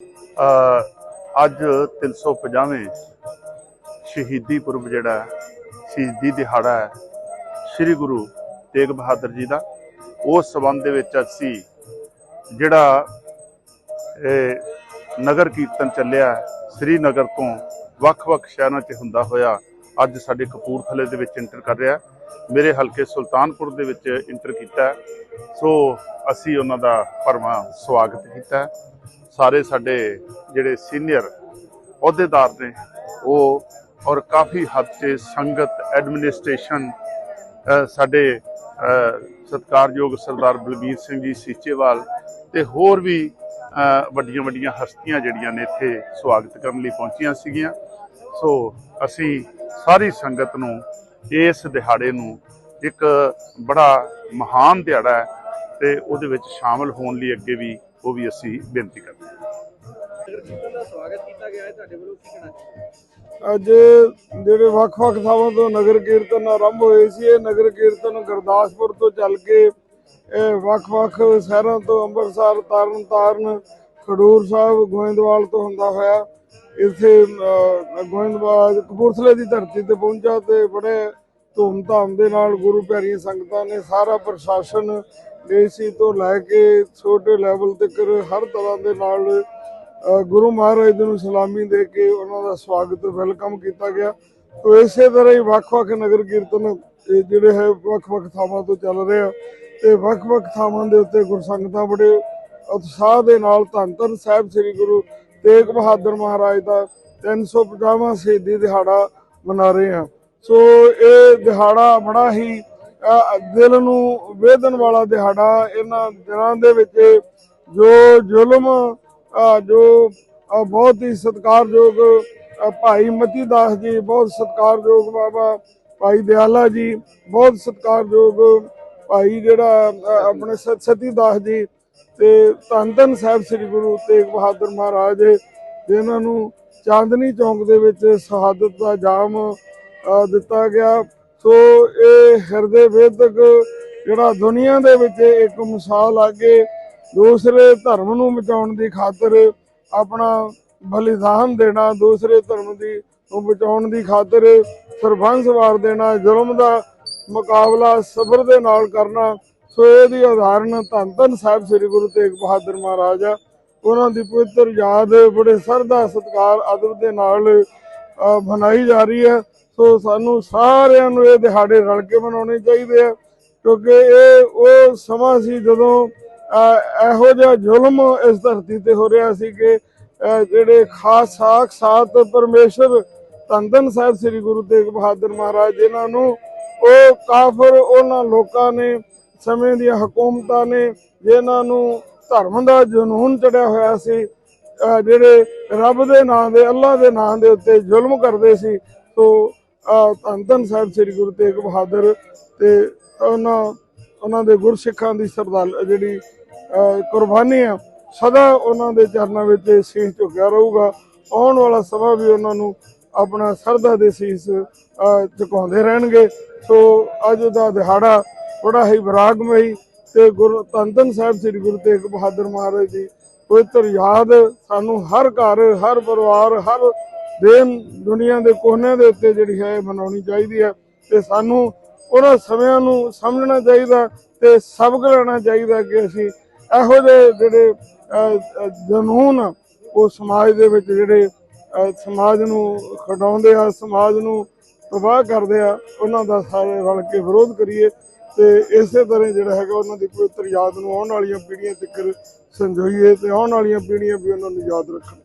ਅ, ਅੱਜ 350ਵੇਂ ਸ਼ਹੀਦੀ ਪੁਰਬ ਜਿਹੜਾ ਸ਼ਹੀਦੀ ਦਿਹਾੜਾ ਹੈ ਸ੍ਰੀ ਗੁਰੂ ਤੇਗ ਬਹਾਦਰ ਜੀ ਦਾ। ਉਸ ਸਬੰਧ ਦੇ ਵਿੱਚ ਅਸੀਂ ਜਿਹੜਾ ਇਹ ਨਗਰ ਕੀਰਤਨ ਚੱਲਿਆ ਹੈ, ਸ੍ਰੀਨਗਰ ਤੋਂ ਵੱਖ-ਵੱਖ ਸ਼ਹਿਰਾਂ 'ਚ ਹੁੰਦਾ ਹੋਇਆ ਅੱਜ ਸਾਡੇ ਕਪੂਰਥਲੇ ਦੇ ਵਿੱਚ ਇੰਟਰ ਕਰ ਰਿਹਾ ਮੇਰੇ ਹਲਕੇ ਸੁਲਤਾਨਪੁਰ ਦੇ ਵਿੱਚ ਇੰਟਰ ਕੀਤਾ ਸੋ ਅਸੀਂ ਉਹਨਾਂ ਦਾ ਭਰਵਾਂ ਸਵਾਗਤ ਕੀਤਾ ਸਾਰੇ ਸਾਡੇ ਜਿਹੜੇ ਸੀਨੀਅਰ ਅਹੁਦੇਦਾਰ ਨੇ ਉਹ ਔਰ ਕਾਫੀ ਹੱਦ 'ਤੇ ਸੰਗਤ ਐਡਮਿਨਿਸਟ੍ਰੇਸ਼ਨ ਸਾਡੇ ਅ, ਸਤਿਕਾਰਯੋਗ ਸਰਦਾਰ ਬਲਬੀਰ ਸਿੰਘ ਜੀ ਸੀਚੇਵਾਲ ਤੇ ਹੋਰ ਵੀ ਵੱਡੀਆਂ ਵੱਡੀਆਂ ਹਸਤੀਆਂ ਜਿਹੜੀਆਂ ਨੇ ਇੱਥੇ ਸਵਾਗਤ ਕਰਨ ਲਈ ਪਹੁੰਚੀਆਂ ਸੀਗੀਆਂ। ਸੋ ਅਸੀਂ ਸਾਰੀ ਸੰਗਤ ਨੂੰ ਇਸ ਦਿਹਾੜੇ ਨੂੰ ਇੱਕ ਬੜਾ ਮਹਾਨ ਦਿਹਾੜਾ ਹੈ। ਤੇ ਉਹਦੇ ਵਿੱਚ ਸ਼ਾਮਲ ਹੋਣ ਲਈ ਅੱਗੇ ਵੀ ਉਹ ਵੀ ਅਸੀਂ ਬੇਨਤੀ ਕਰਦੇ ਹਾਂ। ਅੱਜ ਜਿਹੜੇ ਵੱਖ-ਵੱਖ ਥਾਵਾਂ ਤੋਂ ਨਗਰ ਕੀਰਤਨ ਆਰੰਭ ਹੋਏ ਸੀ, ਇਹ ਨਗਰ ਕੀਰਤਨ ਗੁਰਦਾਸਪੁਰ ਤੋਂ ਚੱਲ ਕੇ ਵੱਖ-ਵੱਖ ਸ਼ਹਿਰਾਂ ਤੋਂ ਅੰਮ੍ਰਿਤਸਰ, ਤਰਨਤਾਰਨ, ਖਡੂਰ ਸਾਹਿਬ, ਗੋਇੰਦਵਾਲ ਤੋਂ ਹੁੰਦਾ ਹੋਇਆ, ਇੱਥੇ ਗੋਇੰਦਵਾਲ, ਕਪੂਰਥਲੇ ਦੀ ਧਰਤੀ ਤੇ ਪਹੁੰਚਾ ਤੇ ਬੜੇ ਧੂਮ-ਧਾਮ ਦੇ ਨਾਲ ਗੁਰੂ ਪਿਆਰੀਆਂ ਸੰਗਤਾਂ ਨੇ ਸਾਰਾ ਪ੍ਰਸ਼ਾਸਨ ਡੀਸੀ ਤੋਂ ਲੈ ਕੇ ਛੋਟੇ ਲੈਵਲ ਤੱਕ ਹਰ ਤਰ੍ਹਾਂ ਦੇ ਨਾਲ ਗੁਰੂ ਮਹਾਰਾਜ ਨੂੰ ਸਲਾਮੀ ਦੇ ਕੇ ਉਹਨਾਂ ਦਾ ਸਵਾਗਤ ਵੈਲਕਮ ਕੀਤਾ ਗਿਆ। ਤੋ ਇਸੇ ਤਰ੍ਹਾਂ ਹੀ ਵੱਖ-ਵੱਖ ਨਗਰ ਕੀਰਤਨ, ਇਹ ਜਿਹੜੇ ਹੈ, ਵੱਖ-ਵੱਖ ਥਾਵਾਂ ਤੋਂ ਚੱਲ ਰਹੇ ਆ। ਤੇ ਵੱਖ-ਵੱਖ ਥਾਵਾਂ ਦੇ ਉੱਤੇ ਗੁਰਸੰਗਤਾਂ ਬੜੇ ਉਤਸ਼ਾਹ ਦੇ ਨਾਲ ਧੰਨ ਧੰਨ ਸਾਹਿਬ ਸ੍ਰੀ ਗੁਰੂ ਤੇਗ ਬਹਾਦਰ ਮਹਾਰਾਜ ਦਾ 350ਵਾਂ ਸ਼ਹੀਦੀ ਦਿਹਾੜਾ ਮਨਾ ਰਹੇ ਆ। ਸੋ ਇਹ ਦਿਹਾੜਾ ਬੜਾ ਹੀ ਦਿਲ ਨੂੰ ਵੇਦਨ ਵਾਲਾ ਦਿਹਾੜਾ ਇਹਨਾਂ ਦਿਨਾਂ ਦੇ ਵਿੱਚ ਜੋ ਜ਼ੁਲਮ ਜੋ ਬਹੁਤ ਹੀ ਸਤਿਕਾਰਯੋਗ ਭਾਈ ਮਤੀ ਦਾਸ ਜੀ ਬਹੁਤ ਸਤਿਕਾਰਯੋਗ ਬਾਬਾ ਭਾਈ ਦਿਆਲਾ ਜੀ ਬਹੁਤ ਸਤਿਕਾਰਯੋਗ ਭਾਈ ਜਿਹੜਾ ਆਪਣੇ ਸ- ਸਤੀ ਦਾਸ ਜੀ ਤੇ ਧੰਨ ਧੰਨ ਸਾਹਿਬ ਸ੍ਰੀ ਗੁਰੂ ਤੇਗ ਬਹਾਦਰ ਮਹਾਰਾਜ, ਜਿਨ੍ਹਾਂ ਨੂੰ ਚਾਂਦਨੀ ਚੌਂਕ ਦੇ ਵਿੱਚ ਸ਼ਹਾਦਤ ਦਾ ਜਾਮ ਦਿੱਤਾ ਗਿਆ। ਸੋ ਇਹ ਹਿਰਦੇ ਵੇਦਕ ਜਿਹੜਾ ਦੁਨੀਆ ਦੇ ਵਿੱਚ ਇੱਕ ਮਿਸਾਲ ਆ ਕੇ ਦੂਸਰੇ ਧਰਮ ਨੂੰ ਬਚਾਉਣ ਦੀ ਖਾਤਰ ਆਪਣਾ ਬਲੀਦਾਨ ਦੇਣਾ ਦੂਸਰੇ ਧਰਮ ਦੀ ਨੂੰ ਬਚਾਉਣ ਦੀ ਖਾਤਰ ਸਰਬੰਸ ਵਾਰ ਦੇਣਾ ਜ਼ੁਲਮ ਦਾ ਮੁਕਾਬਲਾ ਸਬਰ ਦੇ ਨਾਲ ਕਰਨਾ ਸੋ ਇਹਦੀ ਉਦਾਹਰਨ ਧੰਨ ਧੰਨ ਸਾਹਿਬ ਸ੍ਰੀ ਗੁਰੂ ਤੇਗ ਬਹਾਦਰ ਮਹਾਰਾਜ ਆ। ਉਹਨਾਂ ਦੀ ਪਵਿੱਤਰ ਯਾਦ ਬੜੇ ਸਰਦਾ ਸਤਿਕਾਰ ਅਦਬ ਦੇ ਨਾਲ ਅ, ਮਨਾਈ ਜਾ ਰਹੀ ਹੈ। ਸੋ ਸਾਨੂੰ ਸਾਰਿਆਂ ਨੂੰ ਇਹ ਦਿਹਾੜੇ ਰਲ ਕੇ ਮਨਾਉਣੇ ਚਾਹੀਦੇ ਆ, ਕਿਉਂਕਿ ਇਹ ਉਹ ਸਮਾਂ ਸੀ ਜਦੋਂ ਇਹੋ ਜਿਹਾ ਜ਼ੁਲਮ ਇਸ ਧਰਤੀ ਤੇ ਹੋ ਰਿਹਾ ਸੀ ਕਿ ਜਿਹੜੇ ਖਾਸ ਸਾਖਸਾਤ ਪਰਮੇਸ਼ਰ ਧੰਨ ਸਾਹਿਬ ਸ੍ਰੀ ਗੁਰੂ ਤੇਗ ਬਹਾਦਰ ਮਹਾਰਾਜ, ਜਿਨ੍ਹਾਂ ਨੂੰ ਉਹ ਕਾਫਰ ਉਹਨਾਂ ਲੋਕਾਂ ਨੇ, ਸਮੇਂ ਦੀਆਂ ਹਕੂਮਤਾਂ ਨੇ, ਜਿਨ੍ਹਾਂ ਨੂੰ ਧਰਮ ਦਾ ਜਨੂਨ ਚੜਿਆ ਹੋਇਆ ਸੀ ਜਿਹੜੇ ਰੱਬ ਦੇ ਨਾਂ ਦੇ ਅੱਲਾ ਦੇ ਨਾਂ ਦੇ ਉੱਤੇ ਜ਼ੁਲਮ ਕਰਦੇ ਸੀ ਸੋ ਅਹ ਧੰਨ ਧੰਨ ਸਾਹਿਬ ਸ੍ਰੀ ਗੁਰੂ ਤੇਗ ਬਹਾਦਰ ਤੇ ਉਹਨਾਂ ਉਹਨਾਂ ਦੇ ਗੁਰਸਿੱਖਾਂ ਦੀ ਸਰਦਾਰ, ਜਿਹੜੀ ਕੁਰਬਾਨੀ ਆ, ਸਦਾ ਉਹਨਾਂ ਦੇ ਚਰਨਾਂ ਵਿੱਚ ਸੀਸ ਝੁਕਿਆ ਰਹੂਗਾ। ਆਉਣ ਵਾਲਾ ਸਮਾਂ ਵੀ ਉਹਨਾਂ ਨੂੰ ਆਪਣਾ ਸਰਦਾ ਦੇ ਸੀਸ ਝੁਕਾਉਂਦੇ ਰਹਿਣਗੇ। ਸੋ ਅੱਜ ਦਾ ਦਿਹਾੜਾ ਬੜਾ ਹੀ ਵਿਰਾਗਮਈ ਤੇ ਗੁਰੂ ਧੰਨ ਧੰਨ ਸਾਹਿਬ ਸ੍ਰੀ ਗੁਰੂ ਤੇਗ ਬਹਾਦਰ ਮਹਾਰਾਜ ਜੀ, ਪਵਿੱਤਰ ਯਾਦ ਸਾਨੂੰ ਹਰ ਘਰ, ਹਰ ਪਰਿਵਾਰ, ਹਰ ਦੇਨ ਦੁਨੀਆ ਦੇ ਕੋਨੇ ਦੇ ਉੱਤੇ ਜਿਹੜੀ ਹੈ ਇਹ ਮਨਾਉਣੀ ਚਾਹੀਦੀ ਹੈ ਤੇ ਸਾਨੂੰ ਉਹਨਾਂ ਸਮਿਆਂ ਨੂੰ ਸਮਝਣਾ ਚਾਹੀਦਾ ਤੇ ਸਬਕ ਲੈਣਾ ਚਾਹੀਦਾ ਕਿ ਅਸੀਂ ਇਹੋ ਜਿਹੇ ਜਿਹੜੇ ਅਹ, ਜਨੂਨ ਆ, ਉਹ ਸਮਾਜ ਦੇ ਵਿੱਚ ਜਿਹੜੇ ਸਮਾਜ ਨੂੰ ਖਡਾਉਂਦੇ ਆ ਸਮਾਜ ਨੂੰ ਤਬਾਹ ਕਰਦੇ ਆ ਉਹਨਾਂ ਦਾ ਸਾਰੇ ਰਲ ਕੇ ਵਿਰੋਧ ਕਰੀਏ ਤੇ ਇਸੇ ਤਰ੍ਹਾਂ ਜਿਹੜਾ ਹੈਗਾ ਉਹਨਾਂ ਦੀ ਪਵਿੱਤਰ ਯਾਦ ਨੂੰ ਆਉਣ ਵਾਲੀਆਂ ਪੀੜ੍ਹੀਆਂ ਤੱਕ ਸੰਜੋਈਏ ਤੇ ਆਉਣ ਵਾਲੀਆਂ ਪੀੜ੍ਹੀਆਂ ਵੀ ਉਹਨਾਂ ਨੂੰ ਯਾਦ ਰੱਖਣ।